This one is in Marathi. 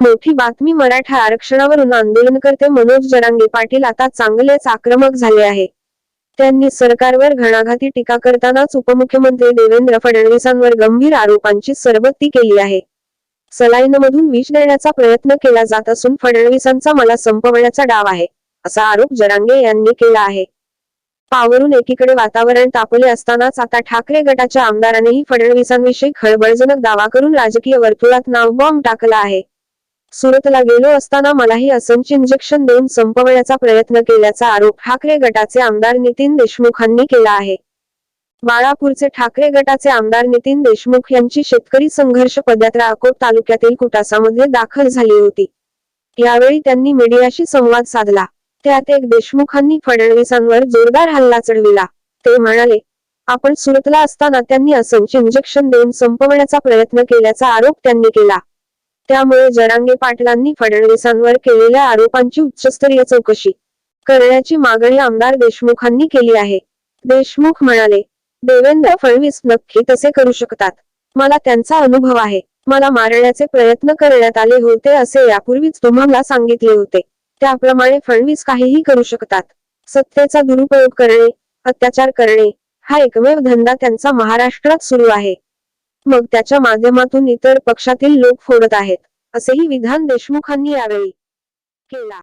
मोठी बातमी मराठा आरक्षणावरून आंदोलनकर्ते मनोज जरांगे पाटील आता चांगलेच आक्रमक झाले आहे. त्यांनी सरकारवर घणाघाती टीका करतानाच उपमुख्यमंत्री देवेंद्र फडणवीसांवर गंभीर आरोपांची सरबत्ती केली आहे. सलाईनमधून विष देण्याचा प्रयत्न केला जात असून फडणवीसांचा मला संपवण्याचा डाव आहे असा आरोप जरांगे यांनी केला आहे. पावरून एकीकडे वातावरण तापले असतानाच आता ठाकरे गटाच्या आमदारांनीही फडणवीसांविषयी खळबळजनक दावा करून राजकीय वर्तुळात नाव बॉम्ब टाकला आहे. सुरतला गेलो असताना मलाही असंच इंजेक्शन देऊन संपवण्याचा प्रयत्न केल्याचा आरोप ठाकरे गटाचे आमदार नितीन देशमुखांनी केला आहे. बाळापूरचे ठाकरे गटाचे आमदार नितीन देशमुख यांची शेतकरी संघर्ष पदयात्रा अकोट तालुक्यातील कुटासामध्ये दाखल झाली होती. यावेळी त्यांनी मीडियाशी संवाद साधला. त्यात एक देशमुखांनी फडणवीसांवर जोरदार हल्ला चढविला. ते म्हणाले आपण सुरतला असताना त्यांनी असंच इंजेक्शन देऊन संपवण्याचा प्रयत्न केल्याचा आरोप त्यांनी केला. त्यामुळे जरांगे पाटलांनी फडणवीसांवर केलेल्या आरोपांची उच्चस्तरीय चौकशी करण्याची मागणी आमदार देशमुखांनी केली आहे. देशमुख म्हणाले देवेंद्र फडणवीस नक्की तसे करू शकतात. मला त्यांचा अनुभव आहे. मला मारण्याचे प्रयत्न करण्यात आले होते असे यापूर्वीच तुम्हाला सांगितले होते. त्याप्रमाणे फडणवीस काहीही करू शकतात. सत्तेचा दुरुपयोग करणे अत्याचार करणे हा एकमेव धंदा त्यांचा महाराष्ट्रात सुरू आहे. मग त्याच्या माध्यमातून इतर पक्षातील लोक फोडत आहेत असेही विधान देशमुखांनी यावेळी केला.